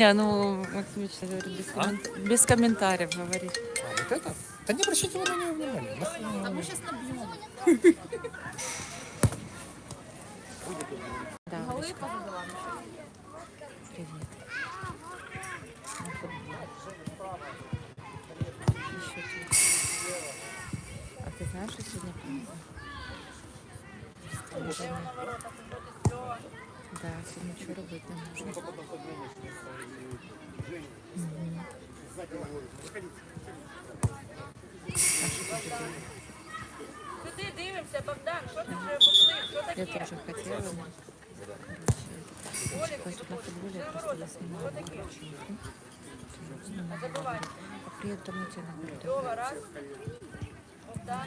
Не, ну, Максимович говорит, без, А? коммен- без комментариев говорит. А, вот это? Да не обращайте на нее внимания. Нахрена А мы сейчас набьем. Да, привет. Еще тут. А ты знаешь, что сегодня праздник? Да, сегодня работать не нужно. Мгм. А Богдан? Що ти вже поплив? Я тоже хотела, но, короче, это, тут на футболе я просто я снимала девчонку. Забувай. Домой тебе наберу. Льова, раз. Богдан.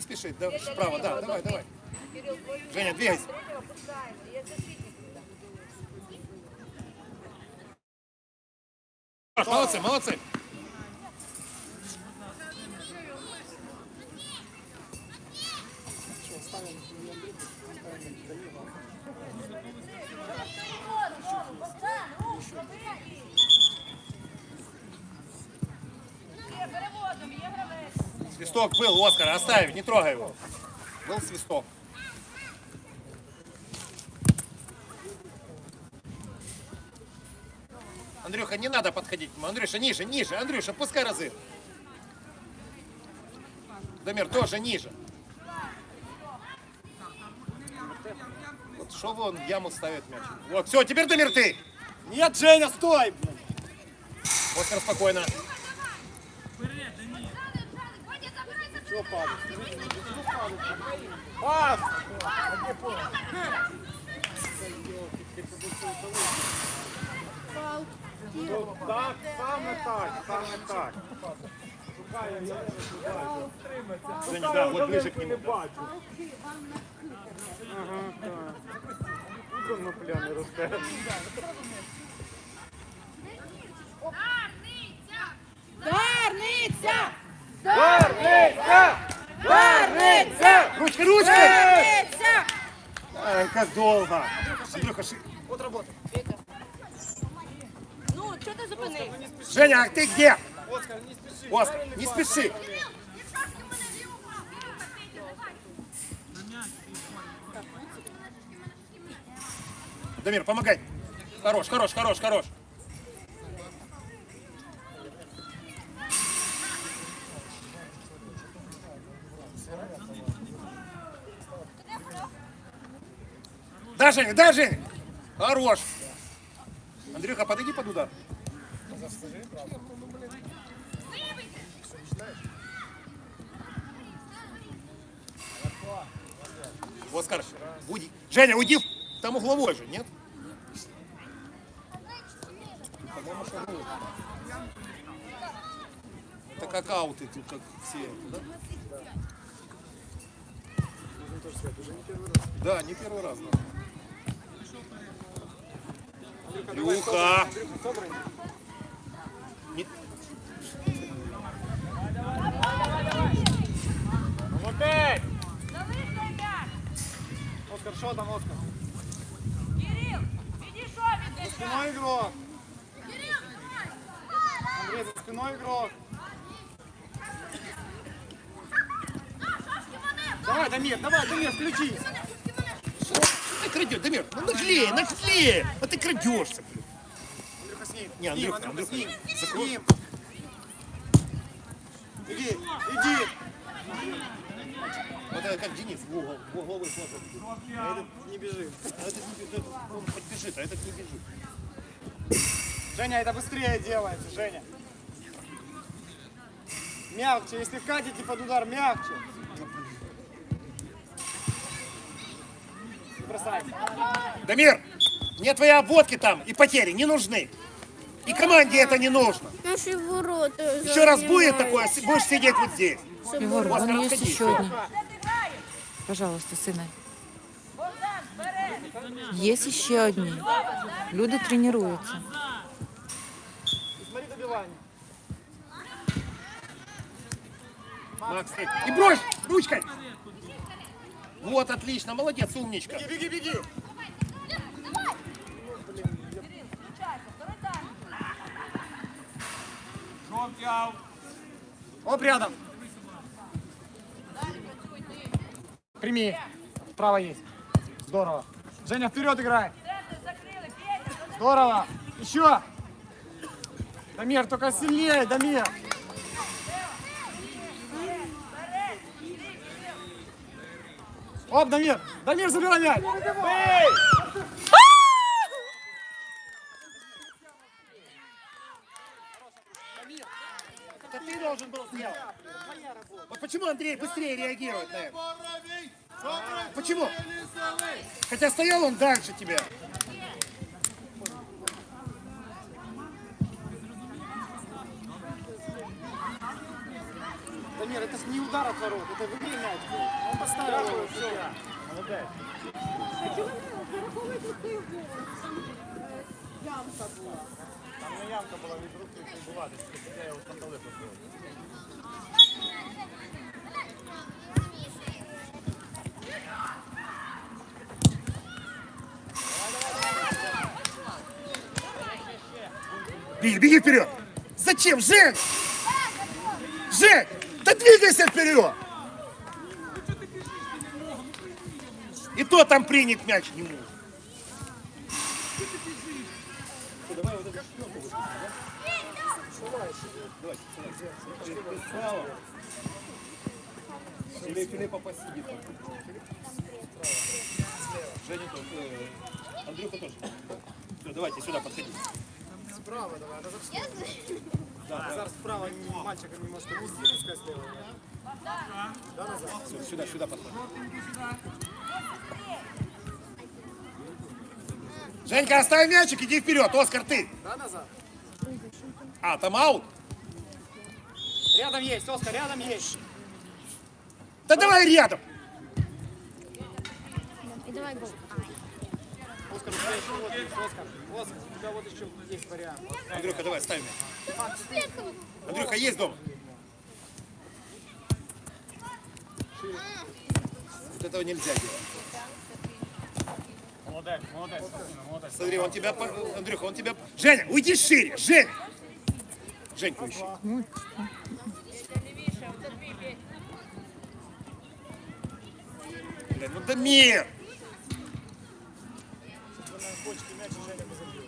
не спеши. Да, вправо, да, давай, давай. Кирил, твою Женя, двигайся. третьего пускаем. Є защитник. Молодцы, молодцы. Є, переводом, є гравець. Свисток был, Оскар, оставь, не трогай его. Был свисток. Андрюха, не надо подходить. Андрюша, ниже, ниже. Андрюша, пускай разы. Дамир, тоже ниже. Вот что вон в яму ставит мяч. Вот, все, теперь Дамир ты. Нет, Женя, стой! Оскар, спокойно. Чего падать? Пас! Ну, Так, саме так, саме так. Шукаю, я не Женя, да, вот ближе к не нему. бачу. Ага, так. Конопля не росте. Дарниця! Вернися! Вернися! Ручки, ручки! Дарниця! Ай, как долго. Андрюха, ши- вот работа. Ну, чого ти зупинив? Женя, а ты где? Оскар, не спеши. Оскар, не спеши. Дамир, помогай. Хорош, хорош, хорош, хорош. Да, Женя, да, Женя. Хорош. Андрюха, подойди под удар. Оскар, уйди. Женя, уйди там угловой же, нет? Это как ауты тут, как все, да? Да, не первый раз. Да. Люха! Не- Опять! Оскар, що там, Оскар? Кирил, підійшов від десь. Спиной игрок. Андрей, за спиной игрок. Давай, Дамир, давай, Дамир, включись. Ты крадешь, Дамир, ну наклей, наклей! А ты крадешься, блин. Андрюха, с ним. Не, Андрюха, Андрюха, с ним. Иди, иди. Вот это как Денис в угол, в угловой платок. А этот не бежит. А этот не бежит, он хоть бежит, а этот не бежит. Женя, это быстрее делается, Женя. Мягче, если катите под удар, мягче. Дамир, мне твои обводки там и потери не нужны. И команде это не нужно. Наши ворота Еще раз будет такое, будешь сидеть вот здесь. Егор, Оскар, вон есть еще одни. Пожалуйста, сына. Есть еще одни. Люди тренируются. И смотри добивание. Макс, и брось ручкой. Вот, отлично, молодец, умничка. Беги, беги, беги. Оп, рядом. Прими. Справа есть. Здорово. Женя, вперед играй. Здорово. Еще. Дамир, только сильнее, Дамир. Оп, Дамир. Дамир, забирай мяч. Это ты должен был сделать. Вот почему Андрей быстрее реагирует на это? Почему? Хотя стоял он дальше тебя. Дамир, это ж не удар от ворот, это в игре мяч. Он поставил его, все. Молодец. Там не ямка була, від руки прибувати, я його там далеко Беги, беги вперед. Зачем, Жень? Жень, да двигайся вперед. И то там принят мяч не может. Или Филиппа посидит. Женя тут, Андрюха тоже. Все, давайте сюда подходите. Справа давай, а зараз справа мальчика не может увести, пускай слева. Да, назад. Все, сюда, сюда подходите. Женька, оставь мячик, иди вперед. Оскар, ты. Да, назад. А, там аут? Рядом есть, Оскар, рядом есть. Да давай рядом. И давай гол. Оскар, у тебя еще вот есть, Оскар. Оскар, у тебя вот еще есть вариант. Андрюха, давай, ставь мяч. Андрюха, есть дома? Вот этого нельзя делать. Молодец, молодец, молодец. Смотри, он тебя... по- Андрюха, он тебя... Женя, уйди шире, Женя! Женьку ищи. Петя, левейше, уторви, Петя. Бля, ну Дамир!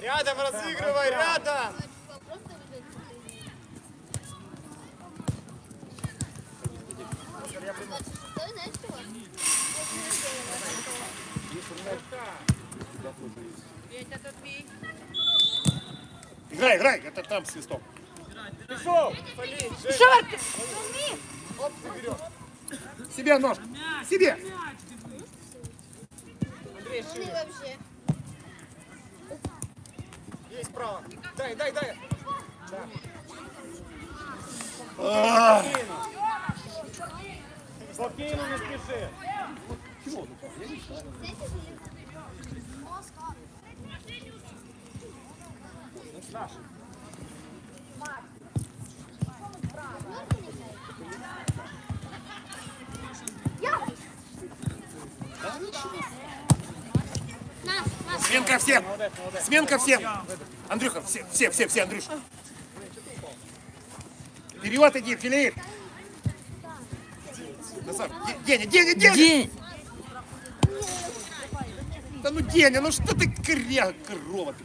Рядом разыгрывай, рядом! Тут бей. Играй, играй, это там свисток. Полей, Женя! Оп, ты берешь. Себе нож. Себе. Шире. вообще. Есть право. Дай, дай, дай. А, Спокійно, не спіши. Сменка всем. Сменка всем. Андрюха, все, все, все, все, Андрюша. Вперед иди, Филипп. Деня, Деня, Деня. Да ну, Деня, ну что ты коряга, корова ты.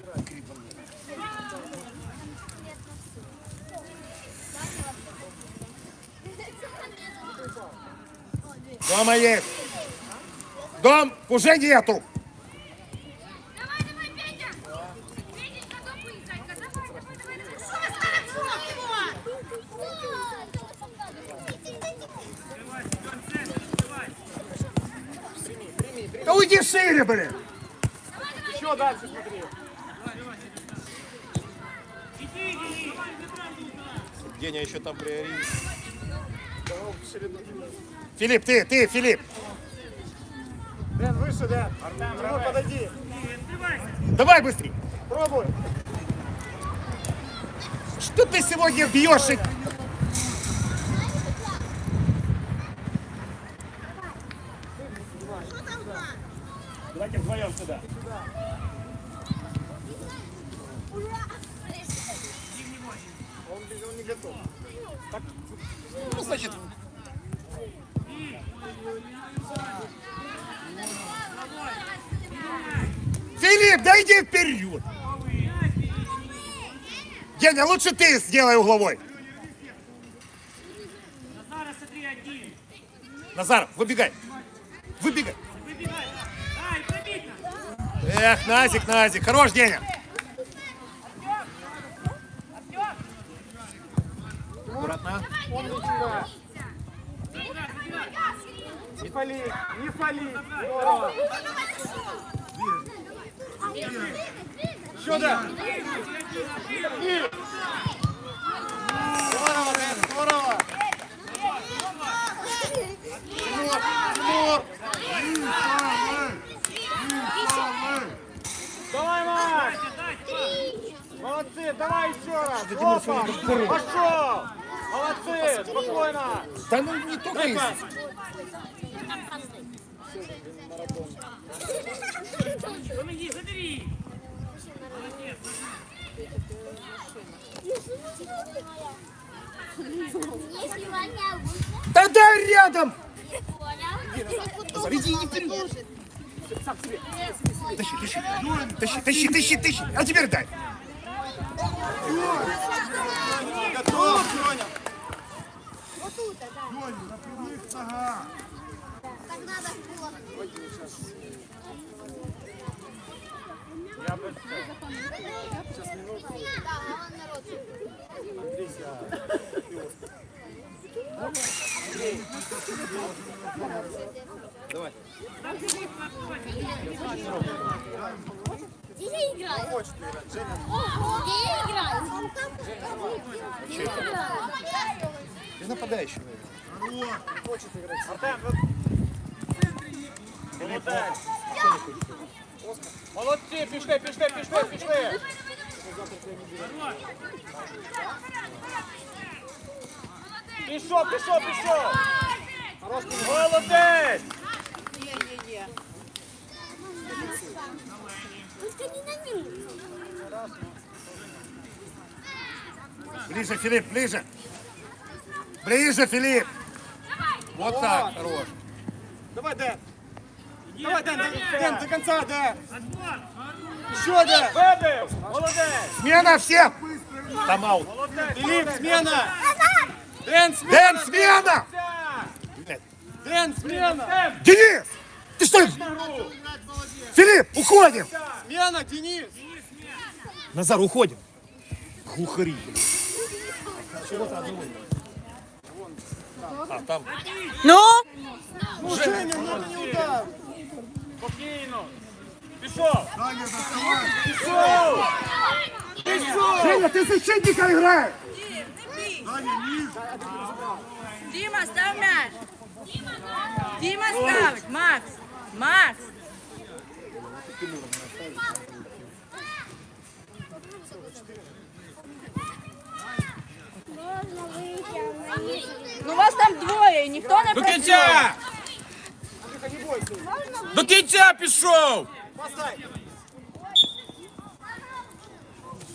Дома есть. Дом уже нету. Давай, давай, Петя! Петечка, допый, зайка, давай, давай, давай. Оскар, отвод его! Шире, блин. Еще дальше смотри. Деня еще там приоритет. Филипп, ты, ты, Филипп. Дэн, выше, Дэн. Тимур, подойди. Давай быстрее. Пробуй. Что ты сегодня бьешь? И- Давайте вдвоем сюда. Он, он не готов. Ну, значит... Филипп, да иди вперед. Деня, лучше ты сделай угловой. Назар. Выбегай. Эх, Назик, Назик. Хорош, Деня. Аккуратно. Не фали, не фали. И. Здорово, Дэн, здорово. Тимур, Тимур. Давай, Макс! Молодцы, давай еще раз! Опа! Пошел! Молодцы! Спокойно! Да ну не только из... Дай-ка! Если вонял, Да дай рядом. Заведи не вперед. Тащи. Тащи, тащи, тащи, тащи. А теперь дай. Готов, Соня! Так надо было. Да, он народ. Давай. Где я играю? Хочет играть, Женя. Где я играю? Где я играю? Ты нападающий, наверное. Хочет играть. Артем, вот. Молодець. Молодці, пішли, пішли, пішли, пішли. Пішов, пішов, пішов. Молодець. Только не на минус. Ближе, Филипп, ближе. Ближе, Филипп. Вот так, хорош. Давай, Дэн. Давай, Дэн, Дэн, Дэн, до конца, Дэн. Еще, Дэн. Выбив. Молодець. Смена всем. Тайм-аут. Филипп, смена. Дэн, смена. Дэн, смена. Дэн, смена. Денис, ты что? Филипп, уходим. Смена, Денис. Назар, уходим. Глухари. А, там. Ну? Ну, Женя, ну не удар. Спокійно. Пішов. Пішов. Пішов. Женя, ты защитника играешь. Діма, став м'яч. Діма ставить. Макс. Макс. Ну вас там двоє, і ніхто не До працює. кінця! До кінця пішов! Поставь.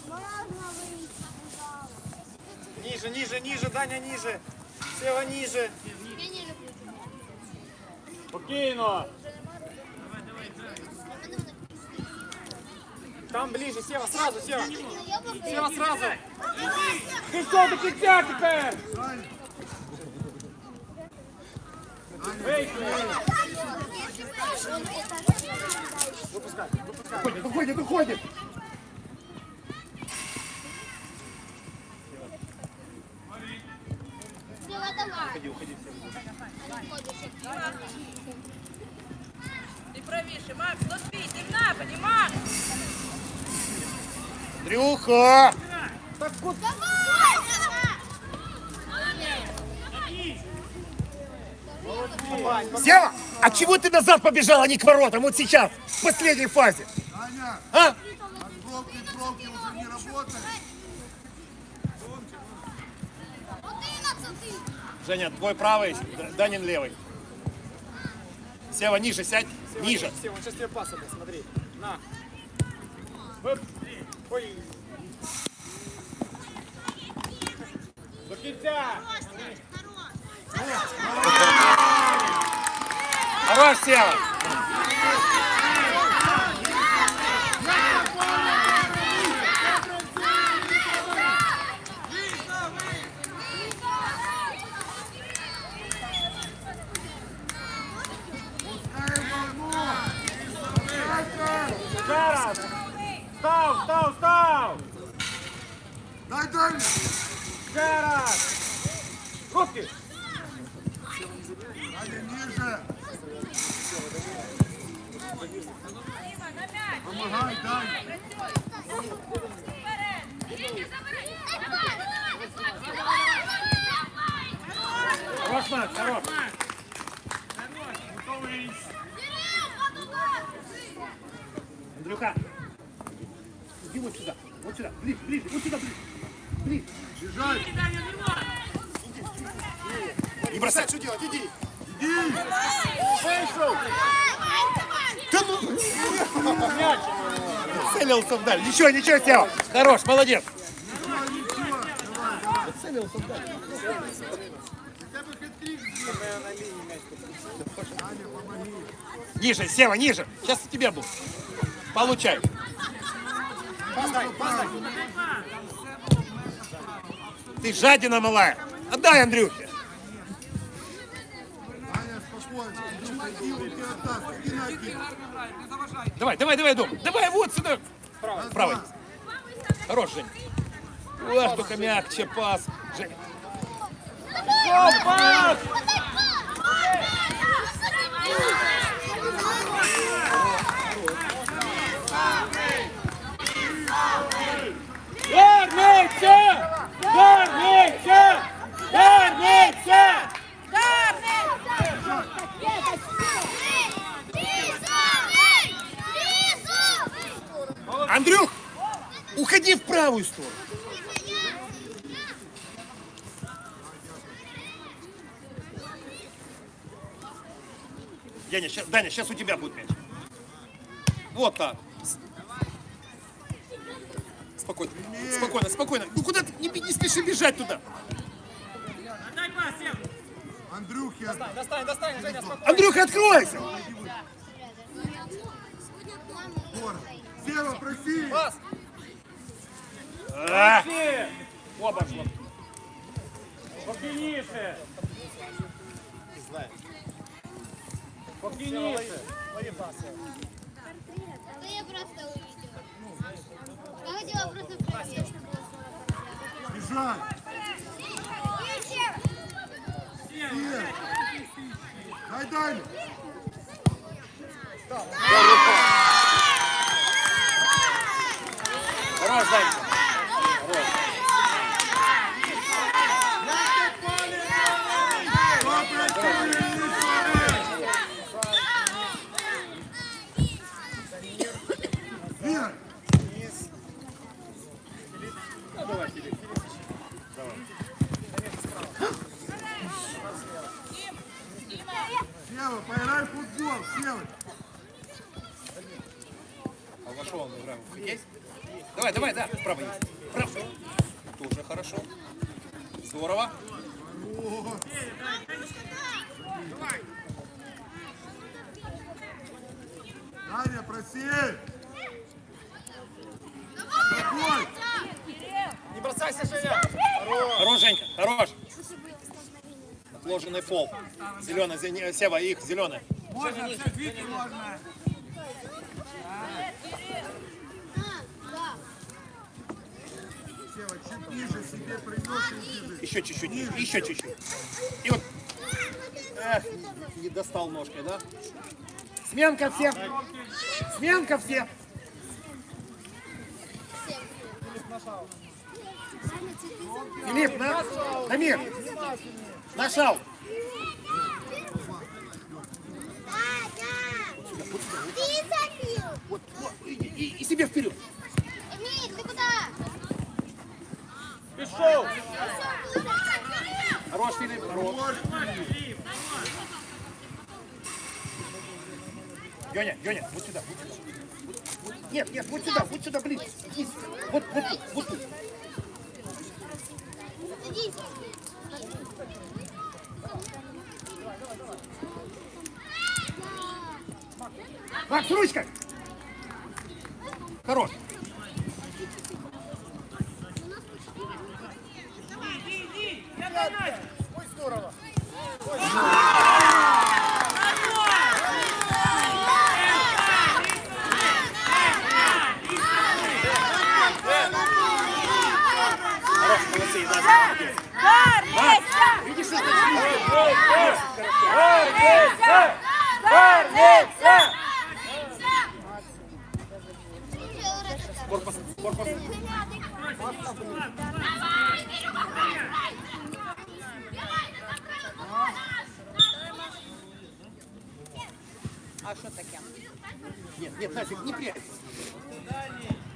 Можно выйти. Ниже, ниже, ниже, Даня, ниже. Сева, ниже. Я не люблю. Спокійно. Там ближе, Сева, сразу, Сева. Сева, сразу. Ты что, до кінця тепер? Уходит, уходит, уходит. Сева, давай. Уходи, уходи. Уходишь. правіше. Макс, до твій, ти в нападі, Макс. Андрюха! Сева, а чего ты назад побежал, а не к воротам? Вот сейчас, в последней фазе. Аня, А? бровки, бровки уже не. Одинадцятий. Женя, твой правый, Данин левый. Сева, ниже сядь, ниже. Он сейчас тебе пас отдаст, смотри. На. Оп. Ой. До кінця. Хорош, Сева. Став, став, став. Дай дальше. Ще раз. Кубки. Аня, ниже. Помогай, дай. Хорош, Макс, хорош. Андрюха, иди вот сюда, вот сюда, ближе, ближе, вот сюда, ближе. Ближе. Бежать. Не бросай. Что делать? Иди. Да ну! Целился вдаль. Ничего, ничего, Сева. Хорош, молодец. Ниже, Сева, ниже. Сейчас у тебя будет. Получай. Ты жадина малая. Отдай Андрюхе. Давай, давай, давай, дом. Давай, вот сюда. Правый. Хорош, Жень. Ах, только мягче пас. Жень. Пас! Верніться! Верніться! Верніться! Андрюх, уходи в правую сторону. Даня, сейчас, Даня, сейчас у тебя будет мяч. Вот так. Спокойно, спокойно, спокойно. Ну куда ты? Не, не спеши бежать туда. Андрюхи, отдай. Достань, достань, Женя, спокойно. Андрюха, откройся. Скоро. Сева, проси. Пас. А, Ні. Оба шло. Спокійніше. Спокійніше. Да я просто увидела. Я хотела просто проверить. Бежать. Сев. Дай дальше. Хорош, Даня. Вверх. Сева, поиграй в футбол, Сева. А во что он играл? В хоккей? Давай, давай, да, вправо есть. Вправо. Тоже хорошо. Здорово. Аня, проси. Какой? Не бросайся, Женя. Хорош, Женька, хорош. Отложенный фол. Зеленый, зене- Сева, их зеленый. Себе принес и убежи. Еще чуть-чуть, еще чуть-чуть. И вот. Эх, не достал ножкой, да? Сменка всем. Сменка всем. Филипп, на, Дамир, нашел. Да, да. Ты забил. Вот, вот, и, и- и себе вперед. Эмиль, ты куда? Пішов! Хорош, Филипп, хорош. Леня, Леня, вот сюда, вот сюда. Вот, вот, нет, нет, вот сюда, вот сюда, блин. Здесь. Вот, вот, тут, вот тут. Макс, ручкой. Хорош. Нет, нет, нафиг, не прячь.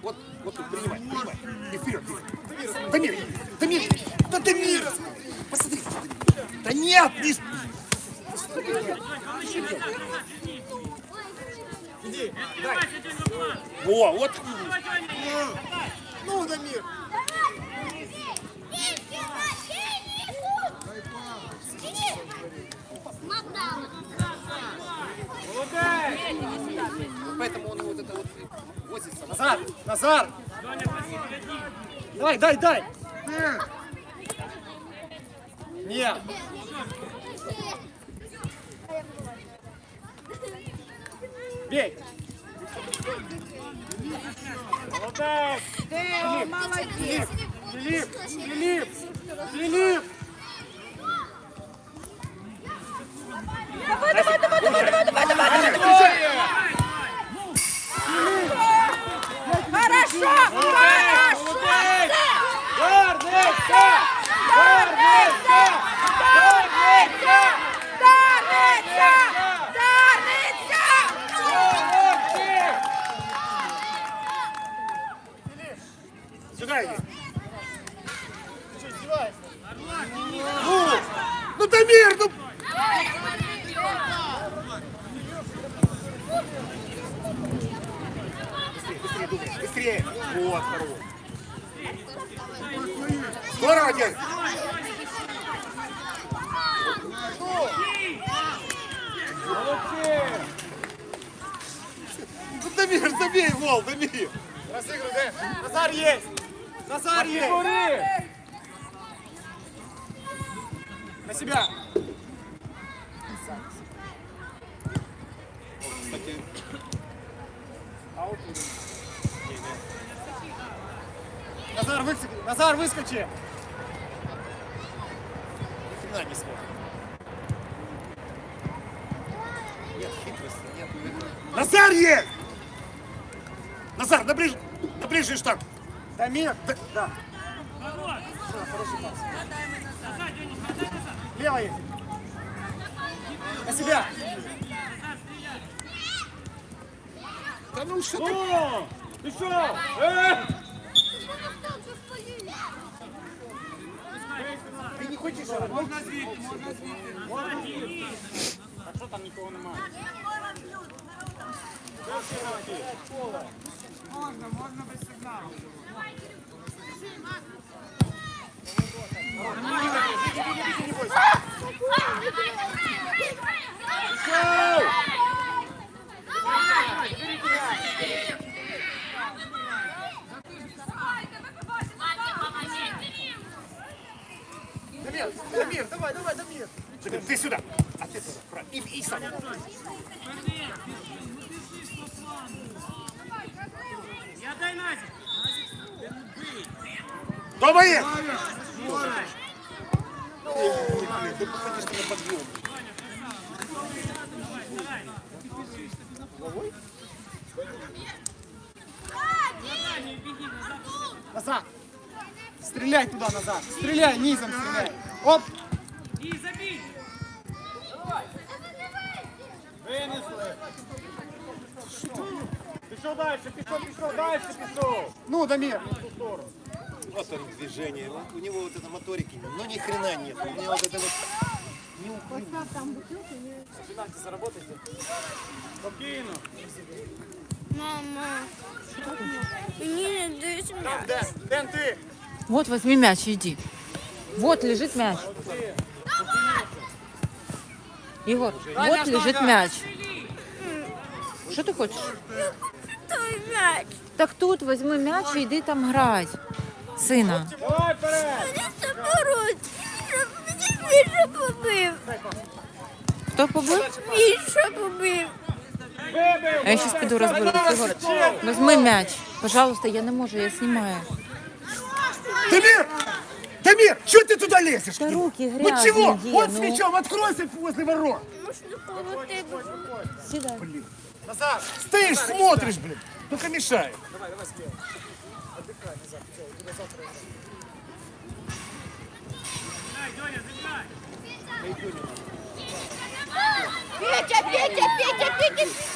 Вот, вот тут, принимай, принимай. И вперед, вперед. Дамир, Дамир, да Дамир, посмотри. Да нет, не... Иди, дай. Во, вот. Ну, Дамир. Макдаун. Поэтому он вот это вот возится. Назар, Назар. Дай, дай, дай. Нет. Бей. Молодець! Ти молодець! Филипп, Филипп, Филипп. Хорошо! Хорошо! Гордиться! Гордиться! Гордиться! Дарниця! Дарниця! Молодці! Сюда иди. Ты что, издеваешься? Ну, ну Дамир, ну. Быстрее, быстрее, думай, быстрее. Вот, хорош. Здорово, дядь. Молодці! Ну, Дамир, забей гол, Дамир. Разыгрывай, да? Назар есть. Назар есть. На себя. Кстати, Назар, выскочи. Назар, выскочи. ни хрена не смотрит. Нет хитрости, нет. Назар есть! Назар, на, ближ... на ближний штанг. Дамир. Да. да. Левый. На себя. Да ну что ты? О! Пішов! Е! Ты не хочешь? Можна звідти, можна звідти. Можна звідти. А що там нікого немає? Можна, можна без сигналу. Дамир, Дамир, давай, давай, Дамир. Дамир, ты сюда. А ты сюда. Правильно. И, и сам. Я дай Назик. Дома есть? Назад. Стреляй туда назад. Стреляй, низом стреляй. Оп. Пішов далі, пішов, пішов, далі пішов. Ну, Дамир. Вот он движение. У него вот это моторики, ну ни хрена нет. У него вот это вот... Спокійно. Мама. Мені не дають м'яч. Дэн, Дэн, ты. Вот возьми мяч, иди. Вот лежит мяч. Егор, вот лежит мяч. Что ты хочешь? Той м'яч. Так тут возьми мяч и иди там грать. Сына. Давай вперед. Мені заберуть. Щоб мені Міша побив. Кто побыл? Міша побив. Вибив. А я сейчас пойду разберусь. Егор, возьми мяч. Пожалуйста, я не могу, я снимаю. Дамир! Дамир, что ты туда лезешь? Да руки Ну чего? грязные, Вот с ну. мячом, откройся возле ворот. Можна коло тебе. Сюда. Назад. Стоишь, смотришь, блин. Только мешает. Петя, Петя, Петя, Петя.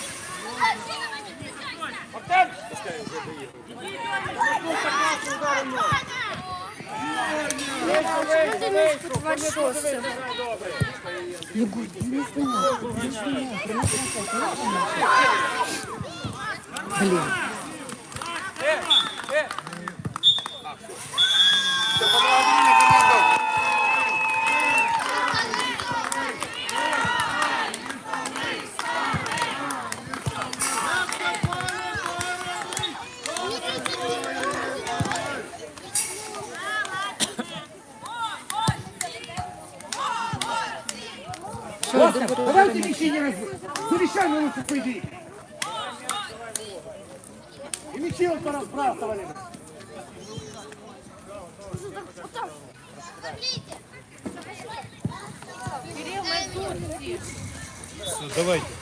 Егор, ты не снимай, не снимай. Блин. Давайте мячи не раз... Завещай на лучше пойди. И мячи вот поразбрасывали. Смотрите. Давайте.